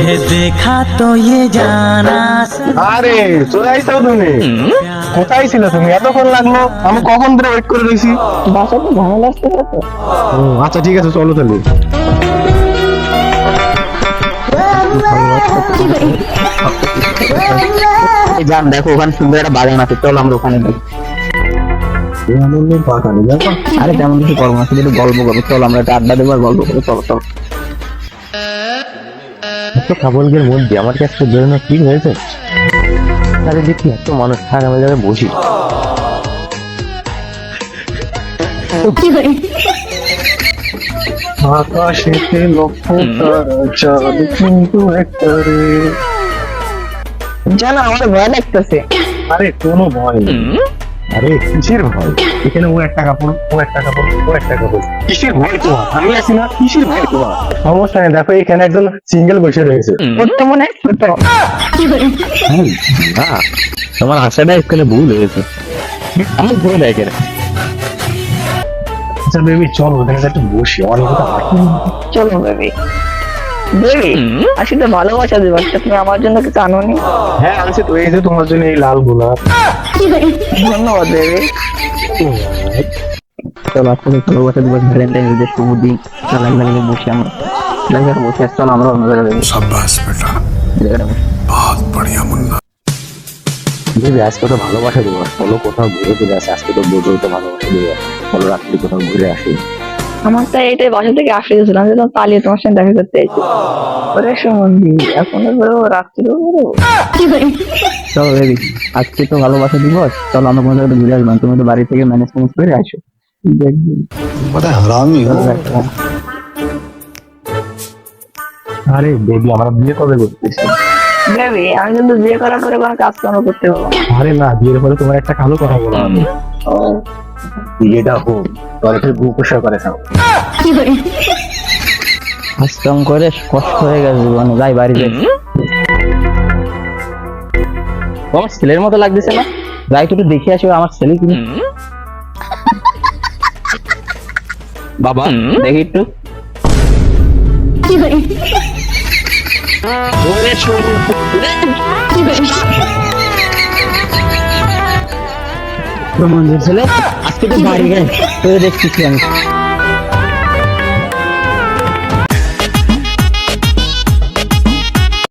तुझे देखा तो ये जाना আরে চলে আইসাও তুমি কোথায় ছিল তুমি এতক্ষণ লাগলো আমি কখন ধরে ওয়েট করে রয়েছি বাসাতে ঝামেলা আসতে তো ও, আচ্ছা ঠিক আছে চলো তাহলে এই যান দেখো ওখানে সুন্দর একটা বাগান আছে চল আমরা ওখানে যাই আরে তেমন কিছু করবো না শুধু একটু গল্প করবো চল আমরা একটা আড্ডা দেবো আর গল্প করবো চলো চলো এত কাবলগের মধ্যে আমার কাছে একটা বেরোনো কি হয়েছে? তাহলে দেখি এত মানুষ থাক আমি যাবে বসি। আকাশেতে লক্ষ চাঁদ কিন্তু একটা রে জানো আমার ভয় লাগতেছে। আরে কোনো ভয় নেই। আরে কিসের ভয়? এখানে ও একটা কাপড় ও একটা কাপড় ও একটা কাপড় কিসের ভয় তোমার? আমি আছি না কিসের ভয় তোমার? সমস্যা নেই দেখো এখানে একজন সিঙ্গেল বসে রয়েছে। মনে হয় তোমার আশাটা এখানে ভুল হয়েছে। আমি ঘুরে দেয় কেন আচ্ছা বেবি চলো ওখানে একটু বসি অনেক কথা চলো বেবি দেবে আসি তো ভালোবাসা দেবে তুমি আমার জন্য কিছু হ্যাঁ আনছি তো এই যে তোমার জন্য এই লাল গোলাপ। ধন্যবাদ দেবে। চলো ভালোবাসা দিবস ভ্যালেন্টাইন ডে শুভ দিন চলো একবার বসে আমরা বসে আমরা অন্য জায়গায় সাব্বাস বেটা। বহুত বড়িয়া মুন্না। আজকে তো ভালোবাসা দিবস বলো কোথাও ঘুরে ফিরে আসে আজকে তো বোঝো তো ভালোবাসা দিবস। চলো রাত্রি কোথাও ঘুরে আসি। আমার তো এটা বাসা থেকে আসতে গেছিলাম যে পালিয়ে তোমার সঙ্গে দেখা করতে ওরে সুমন্দি এখন চলো বেবি আজকে তো ভালোবাসা দিবস চলো আমরা ঘুরে তুমি তো বাড়ি থেকে ম্যানেজ করে আসো। আরে বেবি আমরা বিয়ে কবে করতেছি? বেবি আমি কিন্তু বিয়ে করার পরে কোনো কাজ করতে পারব আরে না বিয়ের পরে তোমার একটা কালো কথা বলো আমি ও। বিয়েটা হোক তোর একটু গোপসা করে থাকো। কাস্টম করে? কষ্ট হয়ে গেছে মানে যাই বাড়ি যাই। আমার ছেলের মতো লাগতেছে না? যাই একটু দেখে আসি আমার ছেলে কিনে বাবা? দেখি একটু। মন্দির ছেলে আজকে তো বাড়ি গেছে তোকে দেখতেছি আমি